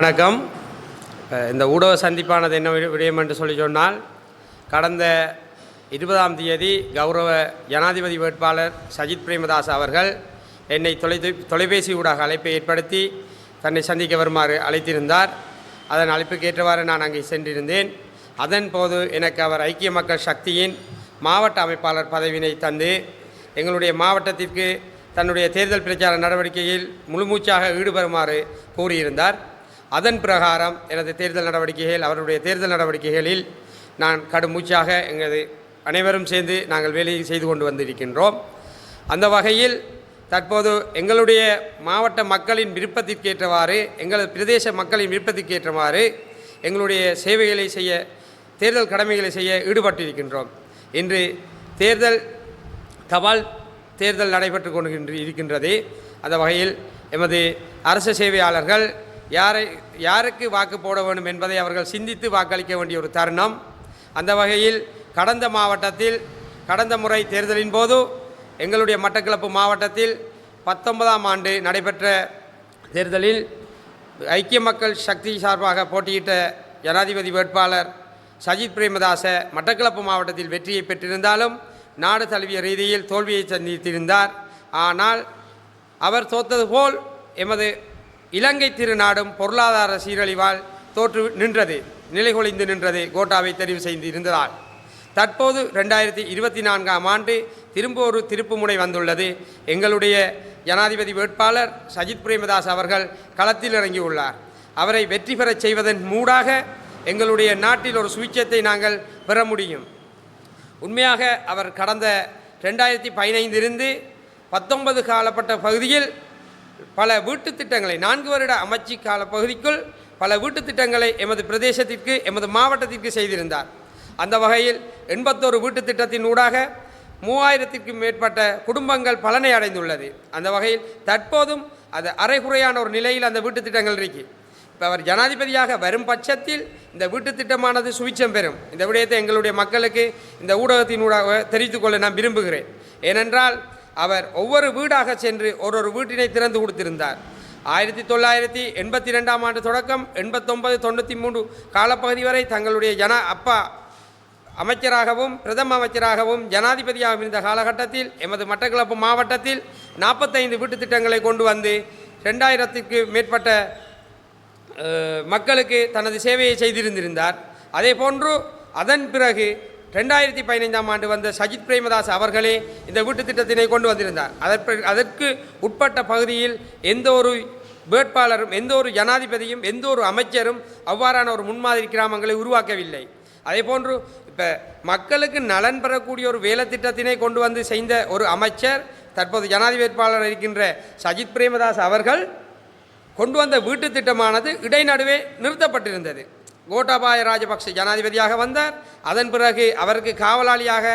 வணக்கம். இந்த ஊடக சந்திப்பானது என்ன விடயம் என்று சொல்லி சொன்னால் கடந்த இருபதாம் தேதி கௌரவ ஜனாதிபதி வேட்பாளர் சஜித் பிரேமதாஸ் அவர்கள் என்னை தொலை தொலைபேசி ஊடாக அழைப்பை ஏற்படுத்தி தன்னை சந்திக்க வருமாறு அழைத்திருந்தார். அதன் அழைப்புக்கு ஏற்றவாறு நான் அங்கே சென்றிருந்தேன். அதன் போது எனக்கு அவர் ஐக்கிய மக்கள் சக்தியின் மாவட்ட அமைப்பாளர் பதவியினை தந்து எங்களுடைய மாவட்டத்திற்கு தன்னுடைய தேர்தல் பிரச்சார நடவடிக்கையில் முழுமூச்சாக ஈடுபடுமாறு கூறியிருந்தார். அதன் பிரகாரம் எனது தேர்தல் நடவடிக்கைகள் அவருடைய தேர்தல் நடவடிக்கைகளில் நான் கடுமூச்சாக எங்களது அனைவரும் சேர்ந்து நாங்கள் வேலையை செய்து கொண்டு வந்திருக்கின்றோம். அந்த வகையில் தற்போது எங்களுடைய மாவட்ட மக்களின் விருப்பத்திற்கேற்றவாறு எங்களது பிரதேச மக்களின் விருப்பத்திற்கேற்றவாறு எங்களுடைய சேவைகளை செய்ய தேர்தல் கடமைகளை செய்ய ஈடுபட்டிருக்கின்றோம். இன்று தேர்தல் தபால் தேர்தல் நடைபெற்று கொண்டு இருக்கின்றது. அந்த வகையில் எமது அரசு சேவையாளர்கள் யாரை யாருக்கு வாக்கு போட வேண்டும் என்பதை அவர்கள் சிந்தித்து வாக்களிக்க வேண்டிய ஒரு தருணம். அந்த வகையில் கடந்த மாவட்டத்தில் கடந்த முறை தேர்தலின் போது எங்களுடைய மட்டக்களப்பு மாவட்டத்தில் பத்தொன்பதாம் ஆண்டு நடைபெற்ற தேர்தலில் ஐக்கிய மக்கள் சக்தி சார்பாக போட்டியிட்ட ஜனாதிபதி வேட்பாளர் சஜித் பிரேமதாச மட்டக்களப்பு மாவட்டத்தில் வெற்றியை பெற்றிருந்தாலும் நாடு தழுவிய ரீதியில் தோல்வியை சந்தித்திருந்தார். ஆனால் அவர் தோத்தது போல் எமது இலங்கை திருநாடும் பொருளாதார சீரழிவால் தோற்று நின்றது நிலைகுலைந்து நின்றது கோட்டாவை தெரிவு செய்து இருந்ததால். தற்போது ரெண்டாயிரத்தி இருபத்தி நான்காம் ஆண்டு திரும்ப ஒரு திருப்புமுனை வந்துள்ளது. எங்களுடைய ஜனாதிபதி வேட்பாளர் சஜித் பிரேமதாஸ் அவர்கள் களத்தில் இறங்கியுள்ளார். அவரை வெற்றி பெறச் செய்வதன் மூடாக எங்களுடைய நாட்டில் ஒரு சுவிச்சத்தை நாங்கள் பெற முடியும். உண்மையாக அவர் கடந்த ரெண்டாயிரத்தி பதினைந்திலிருந்து பத்தொன்பது காலப்பட்ட பகுதியில் பல வீட்டுத் திட்டங்களை நான்கு வருட அமைச்சி கால பகுதிக்குள் பல வீட்டு திட்டங்களை எமது பிரதேசத்திற்கு எமது மாவட்டத்திற்கு செய்திருந்தார். அந்த வகையில் எண்பத்தோரு வீட்டுத் திட்டத்தின் ஊடாக மூவாயிரத்திற்கும் மேற்பட்ட குடும்பங்கள் பலனை அடைந்துள்ளது. அந்த வகையில் தற்போதும் அது அரைகுறையான ஒரு நிலையில் அந்த வீட்டு திட்டங்கள் இருக்கு. இப்போ அவர் ஜனாதிபதியாக வரும் பட்சத்தில் இந்த வீட்டுத் திட்டமானது சுவிச்சம் பெறும். இந்த விடயத்தை எங்களுடைய மக்களுக்கு இந்த ஊடகத்தின் ஊடாக தெரிவித்துக்கொள்ள நான் விரும்புகிறேன். ஏனென்றால் அவர் ஒவ்வொரு வீடாக சென்று ஒரு ஒரு வீட்டினை திறந்து கொடுத்திருந்தார். ஆயிரத்தி தொள்ளாயிரத்தி எண்பத்தி ரெண்டாம் ஆண்டு தொடக்கம் எண்பத்தொன்பது தொண்ணூற்றி மூன்று காலப்பகுதி வரை தங்களுடைய ஜன அப்பா அமைச்சராகவும் பிரதம அமைச்சராகவும் ஜனாதிபதியாகவும் இருந்த காலகட்டத்தில் எமது மட்டக்களப்பு மாவட்டத்தில் நாற்பத்தைந்து வீட்டுத் திட்டங்களை கொண்டு வந்து ரெண்டாயிரத்துக்கு மேற்பட்ட மக்களுக்கு தனது சேவையை செய்திருந்திருந்தார். அதே போன்று அதன் பிறகு ரெண்டாயிரத்தி பதினைந்தாம் ஆண்டு வந்த சஜித் பிரேமதாஸ் அவர்களே இந்த வீட்டுத் திட்டத்தினை கொண்டு வந்திருந்தார். அதற்கு அதற்கு உட்பட்ட பகுதியில் எந்த ஒரு வேட்பாளரும் எந்த ஒரு ஜனாதிபதியும் எந்த ஒரு அமைச்சரும் அவ்வாறான ஒரு முன்மாதிரி கிராமங்களை உருவாக்கவில்லை. அதே போன்று இப்போ மக்களுக்கு நலன் பெறக்கூடிய ஒரு வேலை திட்டத்தினை கொண்டு வந்து செய்த ஒரு அமைச்சர் தற்போது ஜனாதிபதி வேட்பாளர் இருக்கின்ற சஜித் பிரேமதாஸ் அவர்கள் கொண்டு வந்த வீட்டுத் திட்டமானது இடைநடுவே நிறுத்தப்பட்டிருந்தது. கோட்டாபாய ராஜபக்ஷ ஜனாதிபதியாக வந்தார். அதன் பிறகு அவருக்கு காவலாளியாக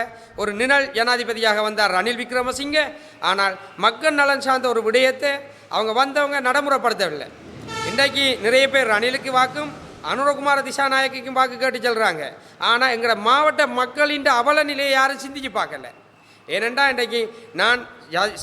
ஒரு நிழல் ஜனாதிபதியாக வந்தார் ரணில் விக்ரமசிங்க. ஆனால் மக்கள் நலன் சார்ந்த ஒரு விடயத்தை அவங்க வந்தவங்க நடைமுறைப்படுத்தவில்லை. இன்றைக்கு நிறைய பேர் ரணிலுக்கு வாக்கும் அனுரகுமார திசாநாயக்கிக்கும் வாக்கு கேட்டு செல்கிறாங்க ஆனால் எங்களோட மாவட்ட மக்களின் அவல நிலையை யாரும் சிந்திச்சு பார்க்கல. ஏனென்றா இன்றைக்கு நான்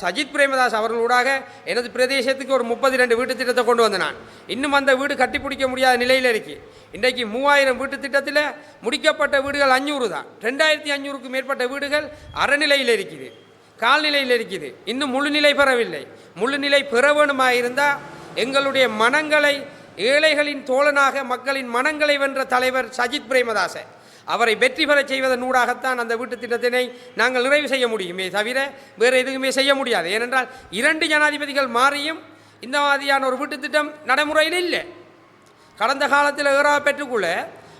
சஜித் பிரேமதாஸ் அவர்களூடாக எனது பிரதேசத்துக்கு ஒரு முப்பத்தி ரெண்டு வீட்டு திட்டத்தை கொண்டு வந்தேன் நான். இன்னும் அந்த வீடு கட்டி பிடிக்க முடியாத நிலையில் இருக்குது இன்றைக்கு மூவாயிரம் வீட்டு திட்டத்தில் முடிக்கப்பட்ட வீடுகள் அஞ்சூறு தான். ரெண்டாயிரத்தி அஞ்சூறுக்கு மேற்பட்ட வீடுகள் அறநிலையில் இருக்குது. கால்நிலையில் இருக்குது. இன்னும் முழுநிலை பெறவில்லை. முழுநிலை பெற வேணுமாக இருந்தால் எங்களுடைய மனங்களை ஏழைகளின் தோழனாக மக்களின் மனங்களை வென்ற தலைவர் சஜித் பிரேமதாசன் அவரை வெற்றி பெறச் செய்வதன் ஊடாகத்தான் அந்த வீட்டுத் திட்டத்தினை நாங்கள் நிறைவு செய்ய முடியுமே தவிர வேறு எதுவுமே செய்ய முடியாது. ஏனென்றால் இரண்டு ஜனாதிபதிகள் மாறியும் இந்த மாதிரியான ஒரு வீட்டுத் திட்டம் நடைமுறையில் இல்லை. கடந்த காலத்தில் ஏறா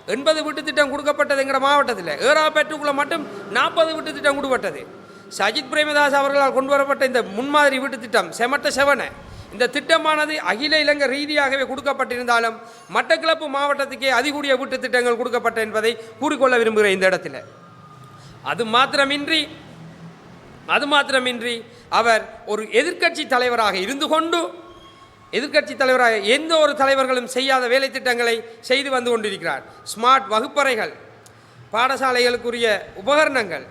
எண்பது வீட்டு திட்டம் கொடுக்கப்பட்டதுங்கிற மாவட்டத்தில். ஏறா மட்டும் நாற்பது வீட்டு திட்டம் கொடுக்கப்பட்டது சஜித் பிரேமதாஸ் அவர்களால் கொண்டு வரப்பட்ட இந்த முன்மாதிரி வீட்டு திட்டம் செமட்ட செவன இந்த திட்டமானது அகில இலங்கை ரீதியாகவே கொடுக்கப்பட்டிருந்தாலும் மட்டக்கிளப்பு மாவட்டத்துக்கே அதிகூடிய வீட்டு திட்டங்கள் கொடுக்கப்பட்ட என்பதை கூறிக்கொள்ள விரும்புகிறேன் இந்த இடத்துல. அது மாத்திரமின்றி அது மாத்திரமின்றி அவர் ஒரு எதிர்க்கட்சி தலைவராக இருந்து கொண்டு எதிர்க்கட்சி தலைவராக எந்த ஒரு தலைவர்களும் செய்யாத வேலை திட்டங்களை செய்து வந்து கொண்டிருக்கிறார். ஸ்மார்ட் வகுப்பறைகள் பாடசாலைகளுக்குரிய உபகரணங்கள்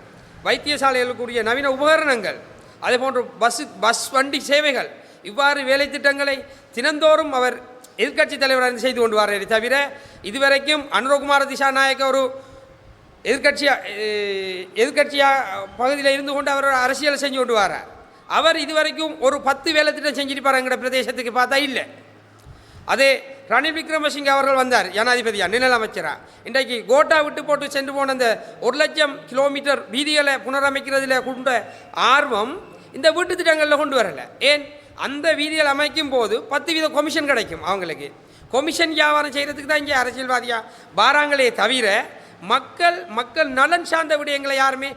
வைத்தியசாலைகளுக்குரிய நவீன உபகரணங்கள் அதே போன்று பஸ் பஸ் வண்டி சேவைகள் இவ்வாறு வேலை திட்டங்களை தினந்தோறும் அவர் எதிர்க்கட்சி தலைவராக செய்து கொண்டு வர்றாரு தவிர இதுவரைக்கும் அனுரகுமார திசாநாயக்க ஒரு எதிர்கட்சியாக எதிர்கட்சியாக பகுதியில் இருந்து கொண்டு அவர் அரசியல் செஞ்சு கொண்டு வரார் அவர் இதுவரைக்கும் ஒரு பத்து வேலை திட்டம் செஞ்சிருப்பார் எங்கட பிரதேசத்துக்கு பார்த்தா இல்லை. அதே ரணில் விக்ரமசிங்க அவர்கள் வந்தார் ஜனாதிபதியா நிழல் அமைச்சரா. இன்றைக்கு கோட்டா விட்டு போட்டு சென்று போன அந்த ஒரு லட்சம் கிலோமீட்டர் வீதிகளை புனரமைக்கிறதுல கொண்ட ஆர்வம் இந்த வீட்டு திட்டங்களில் கொண்டு வரல. ஏன்? அந்த வீதிகள் அமைக்கும் போது பத்து வீத கொமிஷன் கிடைக்கும் அவங்களுக்கு. கொமிஷன் வியாபாரம் செய்கிறதுக்கு தான் இங்கே அரசியல்வாதியா பாராங்களே தவிர மக்கள் மக்கள் நலன் சார்ந்த விடயங்களை யாருமே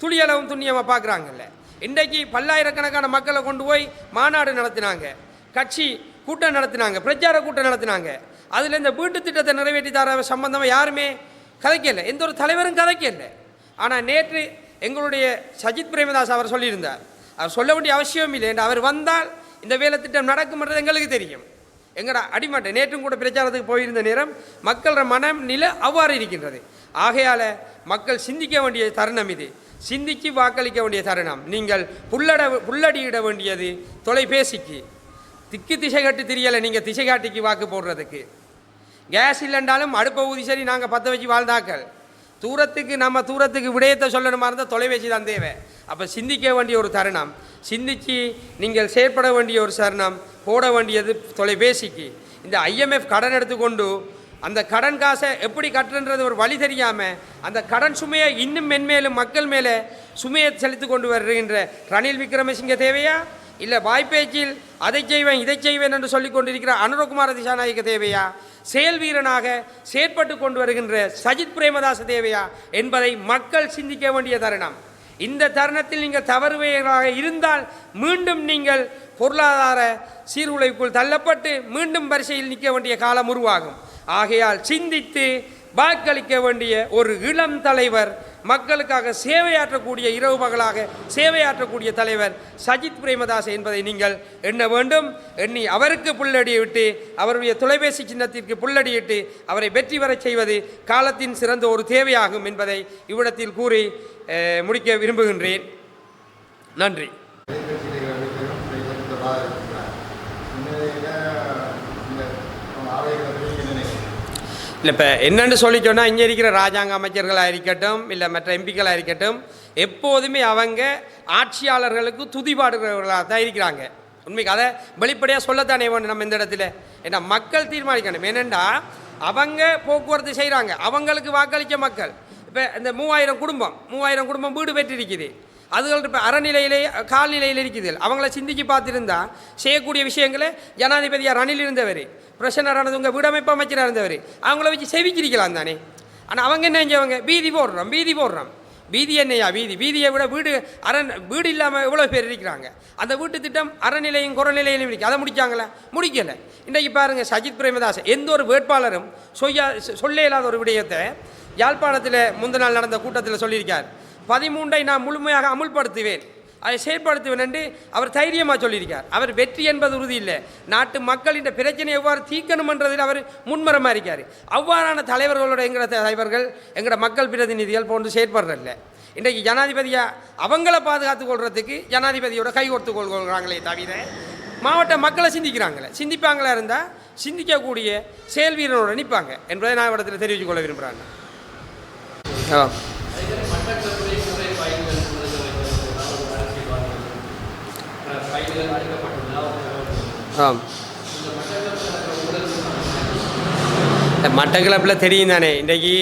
துளியளவும் துண்ணியமாக பார்க்குறாங்கல்ல. இன்றைக்கு பல்லாயிரக்கணக்கான மக்களை கொண்டு போய் மாநாடு நடத்தினாங்க. கட்சி கூட்டம் நடத்தினாங்க. பிரச்சார கூட்டம் நடத்தினாங்க. அதில் இந்த வீட்டு திட்டத்தை நிறைவேற்றி தர சம்பந்தமாக யாருமே கதைக்கலை. எந்த ஒரு தலைவரும் கதைக்கலை. ஆனால் நேற்று எங்களுடைய சஜித் பிரேமதாஸ் அவர் சொல்லியிருந்தார். அவர் சொல்ல வேண்டிய அவசியம் இல்லை என்று அவர் வந்தால் இந்த வேலை திட்டம் நடக்கும்ன்றது எங்களுக்கு தெரியும். எங்கடா அடிமட்டை? நேற்றும் கூட பிரச்சாரத்துக்கு போயிருந்த நேரம் மக்களோட மனம் நிலை அவ்வாறு இருக்கின்றது. ஆகையால் மக்கள் சிந்திக்க வேண்டிய தருணம் இது. சிந்திச்சு வாக்களிக்க வேண்டிய தருணம். நீங்கள் புல்லட புல்லடியிட வேண்டியது தொலைபேசிக்கு. திக்கு திசை கட்டு தெரியலை நீங்கள் திசை காட்டிக்கு வாக்கு போடுறதுக்கு. கேஸ் இல்லைன்றாலும் அடுப்பை ஊதி சரி நாங்கள் பற்ற வச்சு வாழ்ந்தாக்கள். தூரத்துக்கு நம்ம தூரத்துக்கு விடயத்தை சொல்லணுமா இருந்தால் தொலைபேசி தான் தேவை. அப்போ சிந்திக்க வேண்டிய ஒரு தருணம். சிந்திச்சு நீங்கள் செயற்பட வேண்டிய ஒரு தருணம். போட வேண்டியது தொலைபேசிக்கு. இந்த ஐஎம்எஃப் கடன் எடுத்துக்கொண்டு அந்த கடன் காசை எப்படி கட்டுன்றது ஒரு வழி தெரியாமல் அந்த கடன் சுமையை இன்னும் மென்மேலும் மக்கள் மேலே சுமையை செலுத்தி கொண்டு வருகின்ற ரணில் விக்ரமசிங்க தேவையா? இல்லை வாய்ப்பேச்சில் அதை செய்வேன் இதை செய்வேன் என்று சொல்லிக் கொண்டிருக்கிற அனுரகுமார திசாநாயக தேவையா? செயல் வீரனாக செயற்பட்டு கொண்டு வருகின்ற சஜித் பிரேமதாச தேவையா என்பதை மக்கள் சிந்திக்க வேண்டிய தருணம். இந்த தருணத்தில் நீங்கள் தவறுவையாக இருந்தால் மீண்டும் நீங்கள் பொருளாதார சீர்குலைவுக்குள் தள்ளப்பட்டு மீண்டும் வரிசையில் நிற்க வேண்டிய காலம் உருவாகும். ஆகையால் சிந்தித்து வாக்களிக்க வேண்டிய ஒரு இளம் தலைவர் மக்களுக்காக சேவையாற்றக்கூடிய இரவு பகலாக சேவையாற்றக்கூடிய தலைவர் சஜித் பிரேமதாஸ் என்பதை நீங்கள் எண்ண வேண்டும். எண்ணி அவருக்கு புல்லடியிட்டு அவருடைய தொலைபேசி சின்னத்திற்கு புல்லடியிட்டு அவரை வெற்றி பெறச் செய்வது காலத்தின் சிறந்த ஒரு தேவையாகும் என்பதை இவ்விடத்தில் கூறி முடிக்க விரும்புகின்றேன். நன்றி. இல்லை இப்போ என்னென்னு சொல்லி சொன்னால் இங்கே இருக்கிற ராஜாங்க அமைச்சர்களாக இருக்கட்டும் இல்லை மற்ற எம்பிக்களாக இருக்கட்டும் எப்போதுமே அவங்க ஆட்சியாளர்களுக்கு துதிபாடுகிறவர்களாக தான் இருக்கிறாங்க. உண்மைக்கு அதை வெளிப்படையாக சொல்லத்தானே வேணும் நம்ம இந்த இடத்துல? ஏன்னா மக்கள் தீர்மானிக்கணும். ஏனெண்டா அவங்க போக்குவரத்து செய்கிறாங்க அவங்களுக்கு வாக்களித்த மக்கள். இப்போ இந்த மூவாயிரம் குடும்பம் மூவாயிரம் குடும்பம் வீடு பெற்றிருக்குது. அதுகள் இப்போ அறநிலையிலே கால்நிலையில் இருக்குது. அவங்கள சிந்திச்சு பார்த்துருந்தா செய்யக்கூடிய விஷயங்களை ஜனாதிபதியாக ரணில் இருந்தவர் பிரசன்னரானது உங்கள் வீடமைப்பு அமைச்சராக இருந்தவர் அவங்கள வச்சு செவிச்சிருக்கலாம் தானே. ஆனால் அவங்க என்ன செஞ்சவங்க? வீதி போடுறோம் வீதி போடுறோம். வீதி என்னையா? வீதி. வீதியை விட வீடு அரண் வீடு இல்லாமல் எவ்வளோ பேர் இருக்கிறாங்க? அந்த வீட்டு திட்டம் அறநிலையும் குறநிலையிலும் இருக்கு. அதை முடிச்சாங்களா? முடிக்கலை. இன்றைக்கு பாருங்க சஜித் பிரேமதாஸ் எந்த ஒரு வேட்பாளரும் சொய்யா சொல்ல இல்லாத ஒரு விடயத்தை யாழ்ப்பாணத்தில் முந்தின நாள் நடந்த கூட்டத்தில் சொல்லியிருக்கார். பதிமூன்றை நான் முழுமையாக அமுல்படுத்துவேன். அதை செயல்படுத்துவேன் என்று அவர் தைரியமாக சொல்லியிருக்கார். அவர் வெற்றி என்பது உறுதி இல்லை. நாட்டு மக்களின் பிரச்சனை எவ்வாறு தீர்க்கணும் என்றதில் அவர் முன்மரமாக இருக்கார். அவ்வாறான தலைவர்களோட எங்களோட தலைவர்கள் எங்களோட மக்கள் பிரதிநிதிகள் போன்று செயற்படுறதில்ல. இன்றைக்கு ஜனாதிபதியாக அவங்கள பாதுகாத்துக் கொள்றதுக்கு ஜனாதிபதியோட கை கொடுத்து கொள்கிறாங்களே தவிர மாவட்ட மக்களை சிந்திக்கிறாங்களே. சிந்திப்பாங்களா இருந்தால் சிந்திக்கக்கூடிய செயல் வீரனோட நிற்பாங்க என்பதை நான் இடத்துல தெரிவித்துக் கொள்ள விரும்புகிறேன் ஆம். இந்த தெரியும் தானே இன்றைக்கி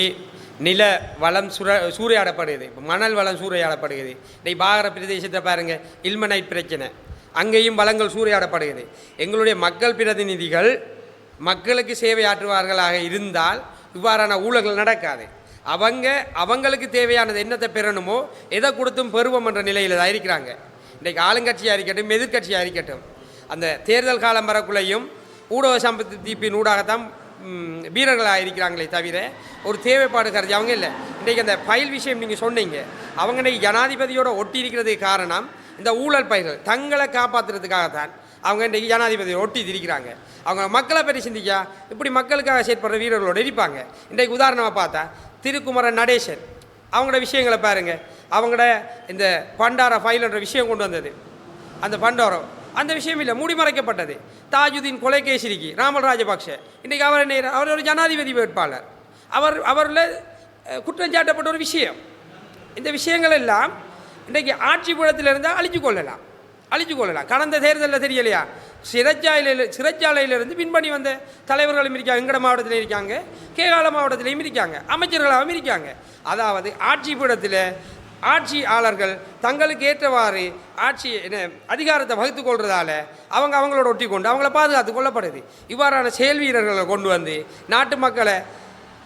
நில வளம் சுர சூறையாடப்படுகிறது. இப்போ மணல் வளம் சூறையாடப்படுகிறது. இன்றைக்கி பாகர பிரதேசத்தை பாருங்கள் இல்மனைட் பிரச்சனை. அங்கேயும் வளங்கள் சூறையாடப்படுகிறது. எங்களுடைய மக்கள் பிரதிநிதிகள் மக்களுக்கு சேவையாற்றுவார்களாக இருந்தால் இவ்வாறான ஊழல்கள் நடக்காது. அவங்க அவங்களுக்கு தேவையானது என்னத்தை பெறணுமோ எதை கொடுத்தும் பெறுவோம் என்ற நிலையில் தான் இருக்கிறாங்க. இன்றைக்கு ஆளுங்கட்சியாக இருக்கட்டும் எதிர்கட்சியாக இருக்கட்டும் அந்த தேர்தல் காலம் வரக்குள்ளேயும் ஊடக சம்பத்து தீப்பின் ஊடாகத்தான் வீரர்களாக இருக்கிறாங்களே தவிர ஒரு தேவைப்பாடு கருதி அவங்க இல்லை. இன்றைக்கு அந்த பயில் விஷயம் நீங்கள் சொன்னீங்க. அவங்க இன்றைக்கு ஜனாதிபதியோட ஒட்டி இருக்கிறதுக்கு காரணம் இந்த ஊழல் பயிர்கள் தங்களை காப்பாற்றுறதுக்காகத்தான் அவங்க இன்றைக்கி ஜனாதிபதியை ஒட்டி திரிக்கிறாங்க அவங்க மக்களை பற்றி சிந்திக்கா? இப்படி மக்களுக்காக செயற்படுற வீரர்களோடு இருப்பாங்க. இன்றைக்கு உதாரணமாக பார்த்தா திருக்குமரன் நடேசன். அவங்களோட விஷயங்களை பாருங்கள் அவங்களோட இந்த பண்டார ஃபைல்ன்ற விஷயம் கொண்டு வந்தது. அந்த பண்டாரம். அந்த விஷயம் இல்லை மூடி மறைக்கப்பட்டது. தாஜுதீன் கொலைகேசிரிக்கு ராமல் ராஜபக்ஷ இன்றைக்கி அவர் என்ன அவர் ஒரு ஜனாதிபதி வேட்பாளர். அவர் அவரில் குற்றம் சாட்டப்பட்ட ஒரு விஷயம். இந்த விஷயங்கள் எல்லாம் இன்றைக்கு ஆட்சி புலத்தில் இருந்தால் அழிச்சு கொள்ளலாம். அழிச்சு கொள்ளலாம். கடந்த தேர்தலில் தெரியலையா? சிறைச்சாலையில் சிறைச்சாலையிலிருந்து பின்பணி வந்த தலைவர்களும் இருக்காங்க. எங்கட மாவட்டத்திலையும் இருக்காங்க. கேகால மாவட்டத்திலையும் இருக்காங்க. அமைச்சர்களாகவும் இருக்காங்க. அதாவது ஆட்சி பீடத்தில் ஆட்சியாளர்கள் தங்களுக்கு ஏற்றவாறு ஆட்சி என்ன அதிகாரத்தை வகுத்து கொள்றதால அவங்க அவங்களோட ஒட்டி கொண்டு அவங்கள பாதுகாத்து கொள்ளப்படுது. இவ்வாறான செயல் வீரர்களை கொண்டு வந்து நாட்டு மக்களை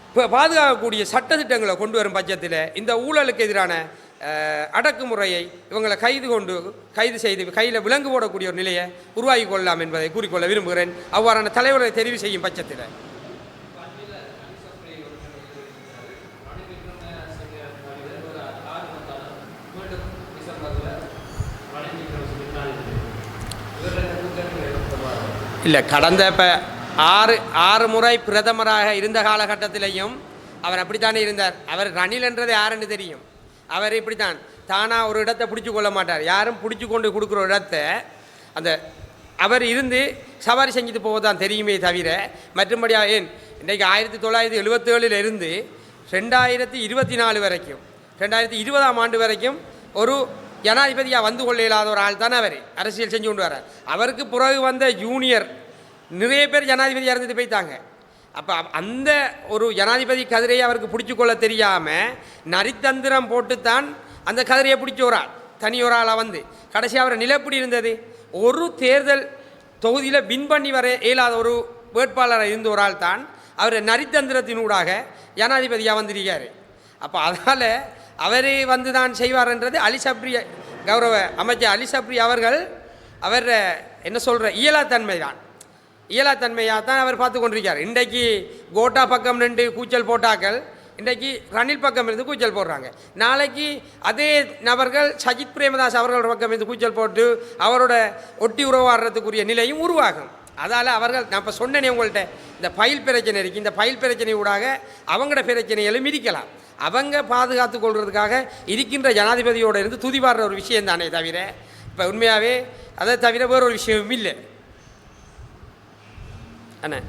இப்போ பாதுகாக்கக்கூடிய சட்டத்திட்டங்களை கொண்டு வரும் பட்சத்தில் இந்த ஊழலுக்கு எதிரான அடக்குமுறையை இவங்களை கைது கொண்டு கைது செய்து கையில் விலங்கு போடக்கூடிய ஒரு நிலையை உருவாக்கி கொள்ளலாம் என்பதை கூறிக்கொள்ள விரும்புகிறேன். அவ்வாறான தலைவரை தெரிவு செய்யும் பட்சத்தில். இல்லை கடந்த இப்போ ஆறு ஆறு முறை பிரதமராக இருந்த காலகட்டத்திலையும் அவர் அப்படித்தானே இருந்தார். அவர் ரணில் என்றது யாருன்னு தெரியும். அவர் இப்படித்தான். தானாக ஒரு இடத்தை பிடிச்சி கொள்ள மாட்டார். யாரும் பிடிச்சி கொண்டு கொடுக்குற இடத்த இடத்தை அந்த அவர் இருந்து சவாரி செஞ்சுட்டு போவதுதான் தெரியுமே தவிர மற்றும்படியாக ஏன் இன்றைக்கு ஆயிரத்தி தொள்ளாயிரத்தி எழுபத்தேழில் இருந்து ரெண்டாயிரத்தி இருபத்தி நாலு வரைக்கும் ரெண்டாயிரத்தி இருபதாம் ஆண்டு வரைக்கும் ஒரு ஜனாதிபதியாக வந்து கொள்ள இயலாத ஒரு ஆள் தானே அவர்? அரசியல் செஞ்சு கொண்டு வரார் அவருக்கு பிறகு வந்த ஜூனியர் நிறைய பேர் ஜனாதிபதியாக இருந்துட்டு போயிட்டாங்க. அப்போ அந்த ஒரு ஜனாதிபதி கதிரையை அவருக்கு பிடிச்சி கொள்ள தெரியாமல் நரித்தந்திரம் போட்டுத்தான் அந்த கதிரையை பிடிச்ச ஒரு ஆள் தனி ஒரு ஆளாக வந்து. கடைசி அவர் நிலப்படி இருந்தது? ஒரு தேர்தல் தொகுதியில் வின் பண்ணி வர இயலாத ஒரு வேட்பாளராக இருந்த ஒரு ஆள் தான். அவர் நரித்தந்திரத்தினூடாக ஜனாதிபதியாக வந்திருக்கார். அப்போ அதனால் அவர் வந்து தான் செய்வார்ன்றது என்றது சப்ரி கௌரவ அமைச்சர் அலிசப்ரி அவர்கள் அவர் என்ன சொல்கிற இயலாத்தன்மை தான் இயலாத்தன்மையாக தான் அவர் பார்த்து கொண்டிருக்கார் இன்றைக்கு கோட்டா பக்கம் நின்று கூச்சல் போட்டாக்கள் இன்றைக்கு ரணில் பக்கம் இருந்து கூச்சல் போடுறாங்க. நாளைக்கு அதே நபர்கள் சஜித் பிரேமதாஸ் அவர்களோட பக்கம் இருந்து கூச்சல் போட்டு அவரோட ஒட்டி உறவாடுறதுக்குரிய நிலையும் உருவாகும். அதால் அவர்கள் நான் இப்போ சொன்னேனே உங்கள்கிட்ட இந்த ஃபைல் பிரச்சனை இருக்குது இந்த ஃபைல் பிரச்சனை ஊடாக அவங்களோட பிரச்சனைகளும் மிதிக்கலாம். அவங்க பாதுகாத்து கொள்வதற்காக இருக்கின்ற ஜனாதிபதியோட இருந்து துதிவாடுற ஒரு விஷயம் தானே தவிர இப்போ உண்மையாகவே அதை தவிர வேறொரு விஷயமும் இல்லை. அண்ணே.